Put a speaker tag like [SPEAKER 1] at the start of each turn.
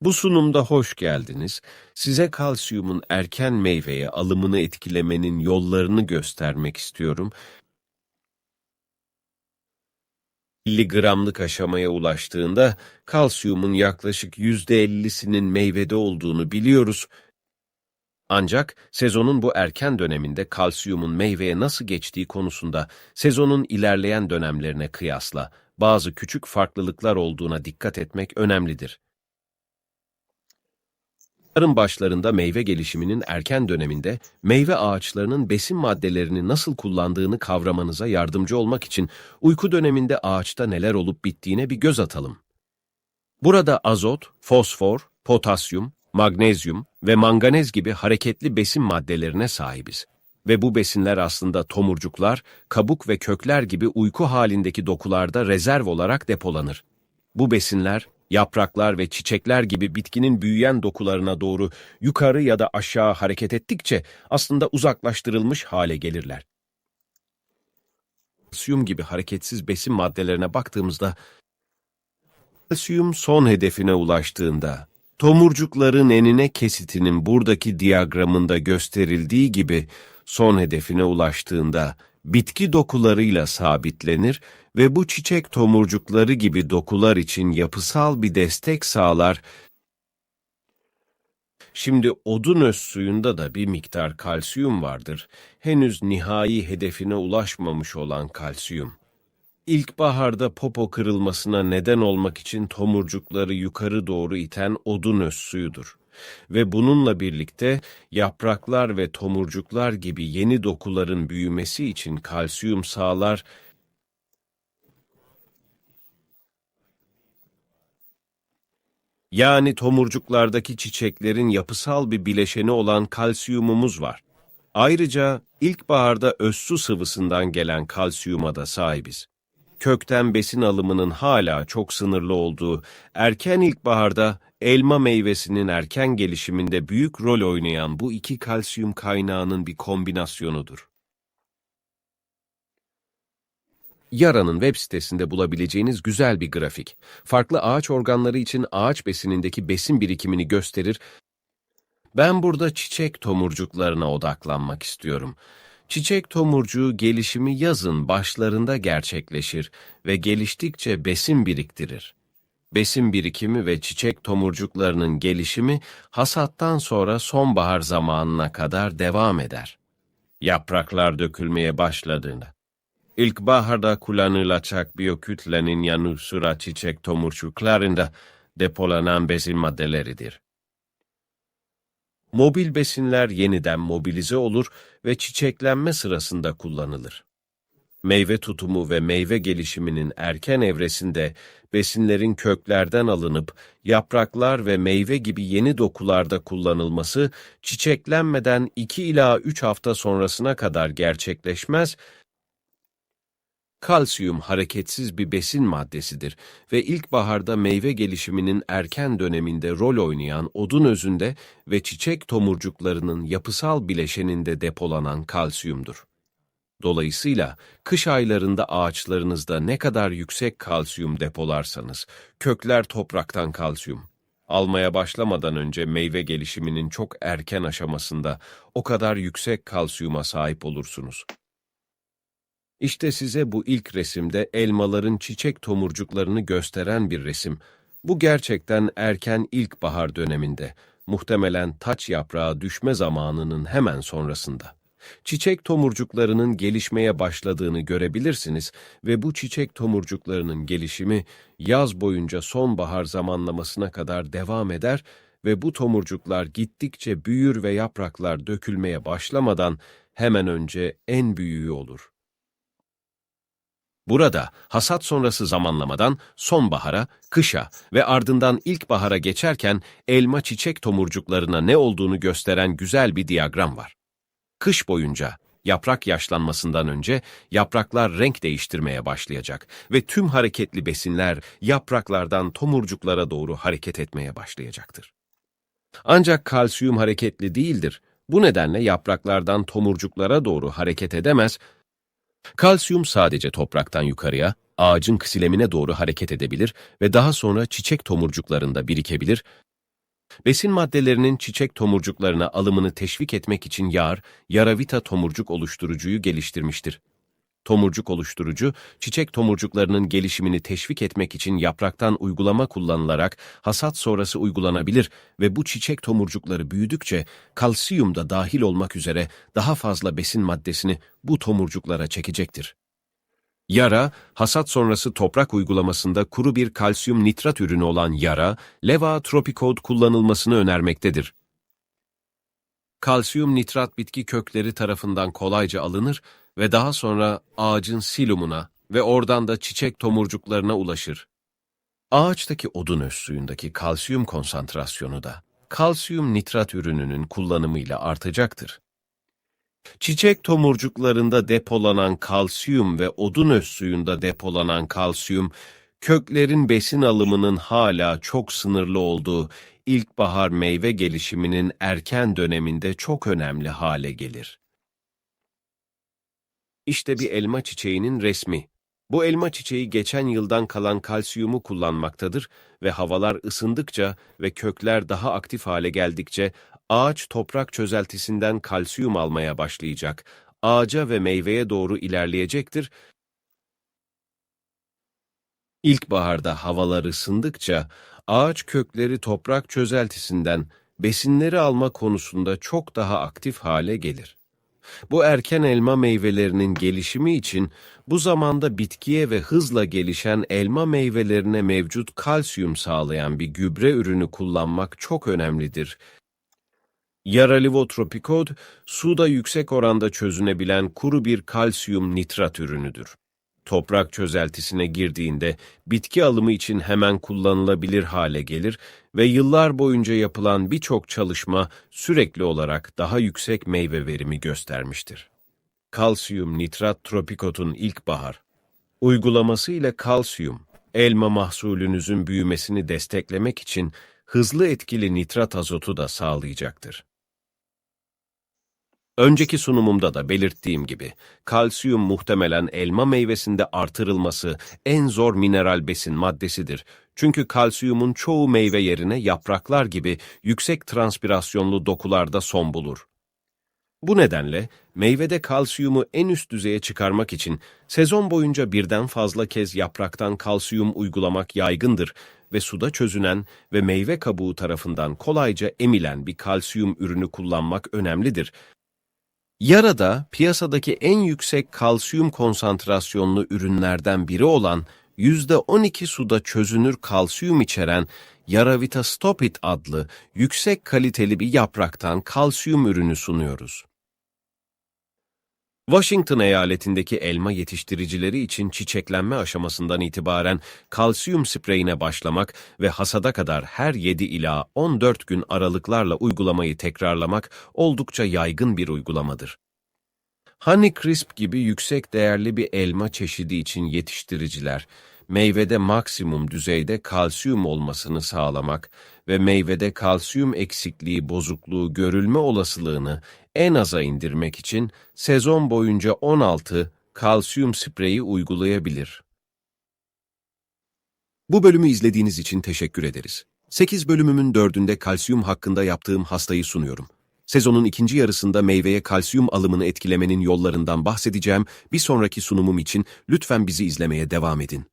[SPEAKER 1] Bu sunumda hoş geldiniz. Size kalsiyumun erken meyveye alımını etkilemenin yollarını göstermek istiyorum. 50 gramlık aşamaya ulaştığında kalsiyumun yaklaşık %50'sinin meyvede olduğunu biliyoruz. Ancak sezonun bu erken döneminde kalsiyumun meyveye nasıl geçtiği konusunda sezonun ilerleyen dönemlerine kıyasla bazı küçük farklılıklar olduğuna dikkat etmek önemlidir. Tarım başlarında meyve gelişiminin erken döneminde meyve ağaçlarının besin maddelerini nasıl kullandığını kavramanıza yardımcı olmak için uyku döneminde ağaçta neler olup bittiğine bir göz atalım. Burada azot, fosfor, potasyum, magnezyum ve manganez gibi hareketli besin maddelerine sahibiz. Ve bu besinler aslında tomurcuklar, kabuk ve kökler gibi uyku halindeki dokularda rezerv olarak depolanır. Bu besinler, yapraklar ve çiçekler gibi bitkinin büyüyen dokularına doğru yukarı ya da aşağı hareket ettikçe aslında uzaklaştırılmış hale gelirler. Kalsiyum gibi hareketsiz besin maddelerine baktığımızda, kalsiyum son hedefine ulaştığında, tomurcukların enine kesitinin buradaki diyagramında gösterildiği gibi son hedefine ulaştığında bitki dokularıyla sabitlenir ve bu çiçek tomurcukları gibi dokular için yapısal bir destek sağlar. Şimdi odun öz suyunda da bir miktar kalsiyum vardır. Henüz nihai hedefine ulaşmamış olan kalsiyum. İlkbaharda popo kırılmasına neden olmak için tomurcukları yukarı doğru iten odun öz suyudur. Ve bununla birlikte yapraklar ve tomurcuklar gibi yeni dokuların büyümesi için kalsiyum sağlar Yani tomurcuklardaki çiçeklerin yapısal bir bileşeni olan kalsiyumumuz var. Ayrıca ilkbaharda özsu sıvısından gelen kalsiyuma da sahibiz. Kökten besin alımının hala çok sınırlı olduğu erken ilkbaharda elma meyvesinin erken gelişiminde büyük rol oynayan bu iki kalsiyum kaynağının bir kombinasyonudur. Yara'nın web sitesinde bulabileceğiniz güzel bir grafik. Farklı ağaç organları için ağaç besinindeki besin birikimini gösterir. Ben burada çiçek tomurcuklarına odaklanmak istiyorum. Çiçek tomurcuğu gelişimi yazın başlarında gerçekleşir ve geliştikçe besin biriktirir. Besin birikimi ve çiçek tomurcuklarının gelişimi hasattan sonra sonbahar zamanına kadar devam eder. Yapraklar dökülmeye başladığında İlkbaharda kullanılacak biyokütlenin yanı sıra çiçek tomurcuklarında depolanan besin maddeleridir. Mobil besinler yeniden mobilize olur ve çiçeklenme sırasında kullanılır. Meyve tutumu ve meyve gelişiminin erken evresinde besinlerin köklerden alınıp yapraklar ve meyve gibi yeni dokularda kullanılması çiçeklenmeden 2 ila 3 hafta sonrasına kadar gerçekleşmez Kalsiyum hareketsiz bir besin maddesidir ve ilkbaharda meyve gelişiminin erken döneminde rol oynayan odun özünde ve çiçek tomurcuklarının yapısal bileşeninde depolanan kalsiyumdur. Dolayısıyla kış aylarında ağaçlarınızda ne kadar yüksek kalsiyum depolarsanız, kökler topraktan kalsiyum, almaya başlamadan önce meyve gelişiminin çok erken aşamasında o kadar yüksek kalsiyuma sahip olursunuz. İşte size bu ilk resimde elmaların çiçek tomurcuklarını gösteren bir resim. Bu gerçekten erken ilkbahar döneminde, muhtemelen taç yaprağı düşme zamanının hemen sonrasında. Çiçek tomurcuklarının gelişmeye başladığını görebilirsiniz ve bu çiçek tomurcuklarının gelişimi yaz boyunca sonbahar zamanlamasına kadar devam eder ve bu tomurcuklar gittikçe büyür ve yapraklar dökülmeye başlamadan hemen önce en büyüğü olur. Burada hasat sonrası zamanlamadan sonbahara, kışa ve ardından ilkbahara geçerken elma çiçek tomurcuklarına ne olduğunu gösteren güzel bir diyagram var. Kış boyunca yaprak yaşlanmasından önce yapraklar renk değiştirmeye başlayacak ve tüm hareketli besinler yapraklardan tomurcuklara doğru hareket etmeye başlayacaktır. Ancak kalsiyum hareketli değildir. Bu nedenle yapraklardan tomurcuklara doğru hareket edemez Kalsiyum sadece topraktan yukarıya, ağacın ksilemine doğru hareket edebilir ve daha sonra çiçek tomurcuklarında birikebilir Besin maddelerinin çiçek tomurcuklarına alımını teşvik etmek için yağar, Yaravita tomurcuk oluşturucuyu geliştirmiştir. Tomurcuk oluşturucu, çiçek tomurcuklarının gelişimini teşvik etmek için yapraktan uygulama kullanılarak hasat sonrası uygulanabilir ve bu çiçek tomurcukları büyüdükçe kalsiyum da dahil olmak üzere daha fazla besin maddesini bu tomurcuklara çekecektir. Yara, hasat sonrası toprak uygulamasında kuru bir kalsiyum nitrat ürünü olan yara, Leva Tropicode kullanılmasını önermektedir. Kalsiyum nitrat bitki kökleri tarafından kolayca alınır ve daha sonra ağacın silumuna ve oradan da çiçek tomurcuklarına ulaşır. Ağaçtaki odun öz suyundaki kalsiyum konsantrasyonu da kalsiyum nitrat ürününün kullanımıyla artacaktır. Çiçek tomurcuklarında depolanan kalsiyum ve odun öz suyunda depolanan kalsiyum, köklerin besin alımının hala çok sınırlı olduğu ilkbahar meyve gelişiminin erken döneminde çok önemli hale gelir. İşte bir elma çiçeğinin resmi. Bu elma çiçeği geçen yıldan kalan kalsiyumu kullanmaktadır ve havalar ısındıkça ve kökler daha aktif hale geldikçe ağaç toprak çözeltisinden kalsiyum almaya başlayacak, ağaca ve meyveye doğru ilerleyecektir. İlkbaharda havalar ısındıkça ağaç kökleri toprak çözeltisinden besinleri alma konusunda çok daha aktif hale gelir. Bu erken elma meyvelerinin gelişimi için bu zamanda bitkiye ve hızla gelişen elma meyvelerine mevcut kalsiyum sağlayan bir gübre ürünü kullanmak çok önemlidir. Yaralivotropikod, suda yüksek oranda çözünebilen kuru bir kalsiyum nitrat ürünüdür. Toprak çözeltisine girdiğinde bitki alımı için hemen kullanılabilir hale gelir ve yıllar boyunca yapılan birçok çalışma sürekli olarak daha yüksek meyve verimi göstermiştir. Kalsiyum nitrat tropikotun ilkbahar uygulaması ile kalsiyum, elma mahsulünüzün büyümesini desteklemek için hızlı etkili nitrat azotu da sağlayacaktır. Önceki sunumumda da belirttiğim gibi, kalsiyum muhtemelen elma meyvesinde artırılması en zor mineral besin maddesidir. Çünkü kalsiyumun çoğu meyve yerine yapraklar gibi yüksek transpirasyonlu dokularda son bulur. Bu nedenle meyvede kalsiyumu en üst düzeye çıkarmak için sezon boyunca birden fazla kez yapraktan kalsiyum uygulamak yaygındır ve suda çözünen ve meyve kabuğu tarafından kolayca emilen bir kalsiyum ürünü kullanmak önemlidir. Yarada piyasadaki en yüksek kalsiyum konsantrasyonlu ürünlerden biri olan %12 suda çözünür kalsiyum içeren Yaravita Stopit adlı yüksek kaliteli bir yapraktan kalsiyum ürünü sunuyoruz. Washington eyaletindeki elma yetiştiricileri için çiçeklenme aşamasından itibaren kalsiyum spreyine başlamak ve hasada kadar her 7 ila 14 gün aralıklarla uygulamayı tekrarlamak oldukça yaygın bir uygulamadır. Honey Crisp gibi yüksek değerli bir elma çeşidi için yetiştiriciler, meyvede maksimum düzeyde kalsiyum olmasını sağlamak ve meyvede kalsiyum eksikliği bozukluğu görülme olasılığını en aza indirmek için sezon boyunca 16 kalsiyum spreyi uygulayabilir. Bu bölümü izlediğiniz için teşekkür ederiz. 8 bölümümün dördünde kalsiyum hakkında yaptığım hastayı sunuyorum. Sezonun ikinci yarısında meyveye kalsiyum alımını etkilemenin yollarından bahsedeceğim. Bir sonraki sunumum için lütfen bizi izlemeye devam edin.